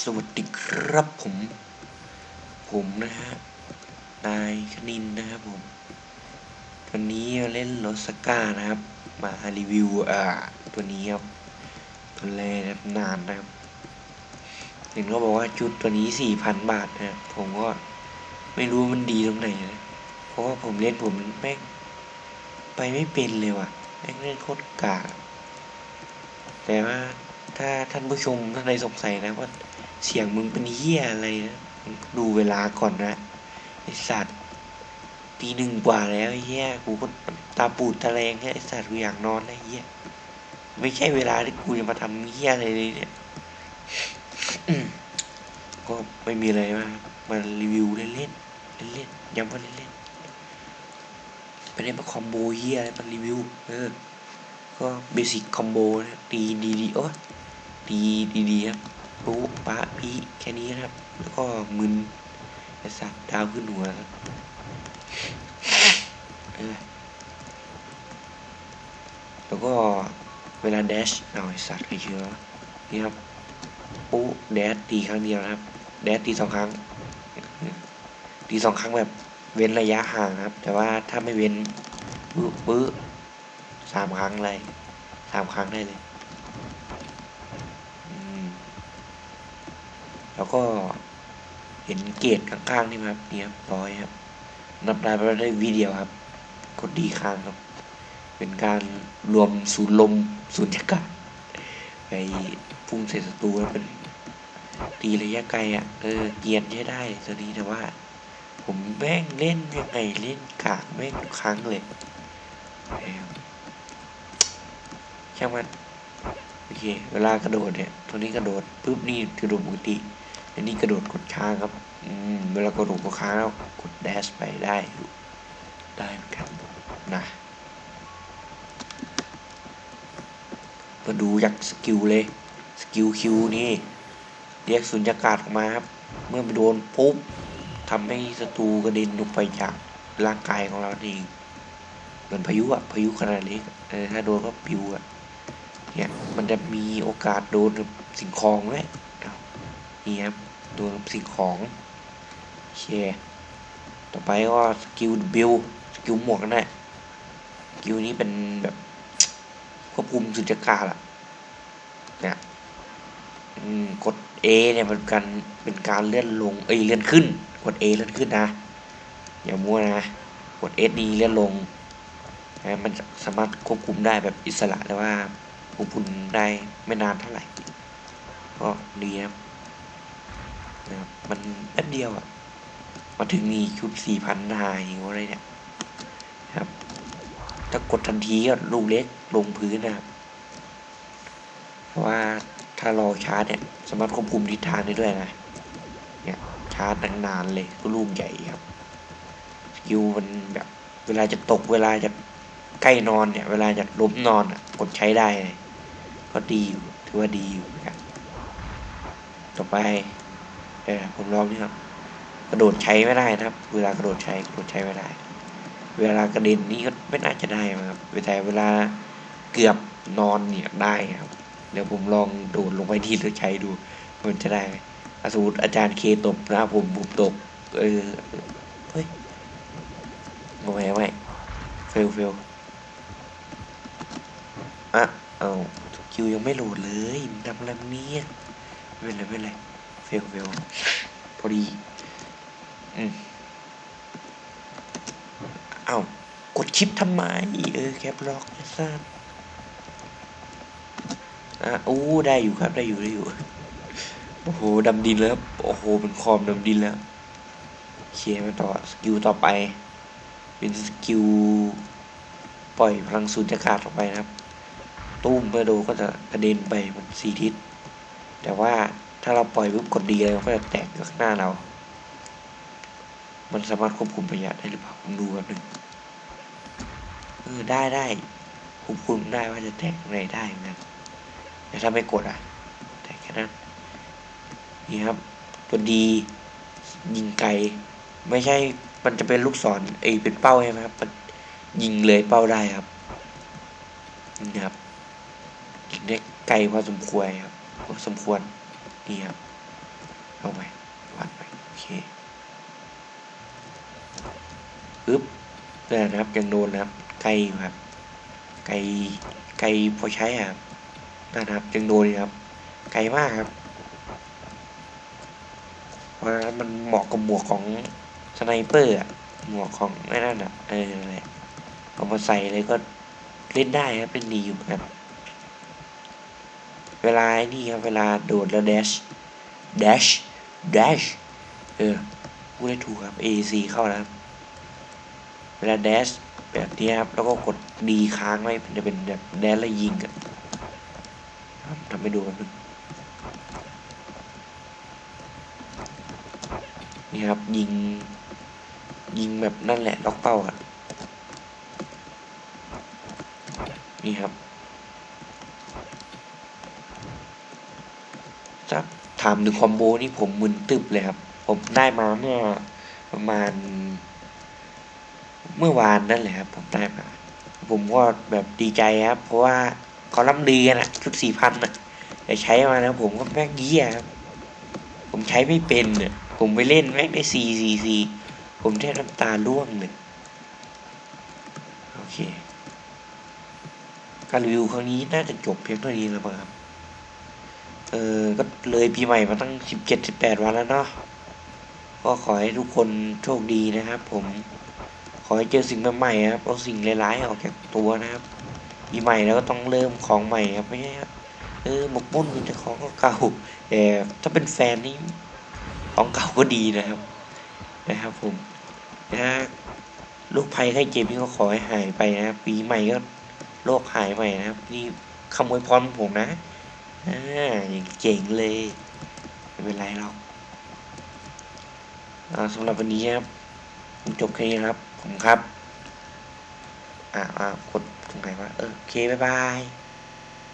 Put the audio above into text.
สวัสดีครับผม ผมนะฮะ นายคณินนะครับผม วันนี้เล่นรถสก้านะครับ มารีวิวอ่าตัวนี้ครับ ตัวแรกนะครับนานนะครับ เห็นเขาบอกว่าชุดตัวนี้สี่พันบาทนะครับ ผมก็ไม่รู้มันดีตรงไหนนะ เพราะว่าผมเล่นผมแม่งไปไม่เป็นเลยว่ะแม่งเล่นโคตรกากแต่ว่า ถ้าท่านผู้ชมท่านใดสงสัยนะว่าเสียงมึงเป็นเหี้ยอะไรนะดูเวลาก่อนนะไอสัตว์ตีหนึ่งกว่าแล้วไอ้เหี้ยกูก็ตาปูดตาแรงไอ้สัตว์กูอยากนอนแล้วไอ้เหี้ยไม่ใช่เวลาที่กูจะมาทำเหี้ยอะไรเลยเนี่ยก็ไม่มีอะไรมากมารีวิวเล่นๆเล่นๆย้ำว่าเล่นๆไม่ได้มาคอมโบเหี้ยอะไรมารีวิวเออก็เบสิกคอมโบนะตีดีดีโอ้ ตีดีดีครับปุ๊ปะพีแค่นี้ครับ แล้วก็มึนไอสัตว์ดาวขึ้นหัวครับแล้วก็เวลาเดชเอาไอสัตว์ใครเชื่อนี่ครับปุ๊แดชตีครั้งเดียวนะครับ แดชตีสองครั้งตีสองครั้งแบบเว้นระยะห่างครับ แต่ว่าถ้าไม่เว้นปุ๊ปุ๊สามครั้งเลยสามครั้งได้เลย อืม แล้วก็เห็นเกตข้างๆนี่ไหมครับเนี่ยครับร้อยครับ นับได้ไปได้วิดีโอครับกดดีค้างครับ เป็นการรวมศูนย์ลมศูนย์ยากาศไปพุ่งใส่ศัตรูแล้วเป็นตีระยะไกลอะเออเกียนใช้ได้ตัวนี้แต่ว่า ผมแม่งเล่นยังไงเล่นกากแม่งทุกครั้งเลยนะครับช่างมันโอเค เวลากระโดดเนี่ยตัวนี้กระโดดปุ๊บนี่กระโดดปกติ อันนี้กระโดดกดค้างครับอืมเวลากระโดดกดค้างแล้วกดแดชไปได้ได้เหมือนกันนะมาดูยักสกิลเลยสกิลคิวนี่เรียกสุญญากาศออกมาครับ เมื่อไปโดนปุ๊บทำให้ศัตรูกระเด็นออกไปจากร่างกายของเราเองเหมือนพายุอะพายุขนาดเล็กถ้าโดนก็ปิวอะเนี่ยมันจะมีโอกาสโดนสิ่งของด้วย นี่ครับดนกับสิ่งของโอเคต่อไปก็สกิลบิลสกิลหมวกนั่นแหละสกิลนี้เป็นแบบควบคุมสุญญากาศอะเนี่ยกด A เนี่ยมันการเป็นการเลื่อนลงเอ้ยเลื่อนขึ้น กด A เลื่อนขึ้นนะ อย่ามั่วนะ กด S นี่เลื่อนลงนะมันจะสามารถควบคุมได้แบบอิสระแต่ว่าควบคุมได้ไม่นานเท่าไหร่ก็ดีครับ นะครับ มันแป๊บเดียวอะ่ะ มาถึงมีชุดสี่พันหาหิวอะไรเนี่ยครับ ถ้ากดทันทีก็ลูกเล็กลงพื้นนะครับเพราะว่าถ้ารอชาร์จเนี่ย สามารถควบคุมทิศทางได้ด้วยนะ เนี่ยชาร์จนานๆเลยก็ลูกใหญ่ครับสกิลมันแบบ เวลาจะตกเวลาจะใกล้นอนเนี่ย เวลาจะล้มนอนอะกดใช้ได้เลยก็ดีอยู่ถือว่าดีอยู่นะครับต่อไป เออผมลองนี่ครับ กระโดดใช้ไม่ได้นะครับ เวลากระโดดใช้กระโดดใช้ไม่ได้ เวลากระเด็นนี่ก็ไม่น่าจะได้นะครับแต่เวลาเกือบนอนเนี่ยได้ครับ เดี๋ยวผมลองโดดลงไปที่แล้วใช้ดู มันจะได้ไหมอะสมมติอาจารย์เคตบนะผมผมตบเออ เฮ้ยงงไหมไหมเฟลเฟลอะ เอาคิวยังไม่โหลดเลยทำอะไรเนี่ยไม่เป็นไรไม่เป็นไร เฟลเฟลพอดี อืมเอ้ากดชิปทำไม เออ แคปล็อกนะทราบอะอู้ได้อยู่ครับ ได้อยู่ ได้อยู่ โอ้โห ดำดินแล้ว โอ้โห เป็นคอมดำดินแล้วเคลียร์มาต่อ สกิลต่อไป เป็นสกิล ปล่อยพลังสูญญากาศออกไปนะครับ ตุ้มเมื่อโดก็จะกระเด็นไปมันสี่ทิศ แต่ว่า ถ้าเราปล่อยปุ๊บกดดีเลยมันก็จะแตกอยู่ข้างหน้าเรา มันสามารถควบคุมระยะได้หรือเปล่าผมดูแป๊บนึงเออได้ได้ควบคุมได้ว่าจะแตกตรไหนได้เหมือนกันแต่ถ้าไม่กดอะ แตกแค่นั้นนี่ครับตัวดียิงไกล ไม่ใช่มันจะเป็นลูกศรเอเป็นเป้าใช่ไหมครับมันยิงเลยเป้าได้ครับนี่ครับยิงได้ไกลพอสมควรครับก็สมควร นี่ครับเอาไปวาดไปโอเคอึ๊บนั่นนะครับยังโดนนะครับไกลอยู่ครับ ไกลไกลพอใช้ครับนั่นนะครับยังโดนอยู่ครับ ไกลมากครับเพราะมันเหมาะกับหมวกของสไนเปอร์อะหมวกของไอ้นั่นอะเอออะไรเอามาใส่เลยก็เล่นได้ครับเล่นดีอยู่ครับ เวลาไอ้นี่ครับ เวลาโดดแล้ว dash dash dash เออพูดได้ถูกครับ AC เข้าแล้วครับ เวลา dash แบบนี้ครับ แล้วก็กดดีค้างไว้จะเป็นแบบ dash แล้วยิงครับทำให้ดูแป๊บนึงนี่ครับ ยิง ยิงแบบนั่นแหละล็อกเป้าอะนี่ครับ ถาถามถึงคอมโบนี่ผมมึนตึบเลยครับ ผมได้มาเมื่อประมาณ เมื่อวานนั่นแหละครับ ผมได้มา ผมก็แบบดีใจครับ เพราะว่าเขาล่ำลือกันอะชุดสี่พันอะแต่ใช้มาแล้วผมก็แม่งเยี่ยครับ ผมใช้ไม่เป็นเนี่ยผมไปเล่นแม่งได้ซีซีซีผมแทบน้ำตาร่วงเนี่ยโอเค การรีวิวครั้งนี้น่าจะจบเพียงเท่านี้แล้วครับ ออ ก็เลยปีใหม่มาตั้งสิบเจ็ดสิบแปดวันแล้วเนาะ ก็ขอให้ทุกคนโชคดีนะครับ ผม ขอให้เจอสิ่งใหม่ๆครับ เอาสิ่งร้ายๆออกจากตัวนะครับ ปีใหม่แล้วก็ต้องเริ่มของใหม่ครับไม่ใช่ครับเออหมกมุ่นคุณจะของเก่าแต่ถ้าเป็นแฟนนี่ของเก่าก็ดีนะครับ นะครับ ผมนะโรคภัยไข้เจ็บนี่ก็ขอให้หายไปนะครับปีใหม่ก็โรคหายใหม่นะครับ นี่คำอวยพรผมนะ อ่าอย่างเจ๋งเลย ไม่เป็นไรหรอกอ่าสำหรับวันนี้ครับจบแค่นี้ครับผมครับ อ่าอ่ากดตรงไหนวะเออโอเค บ๊ายบาย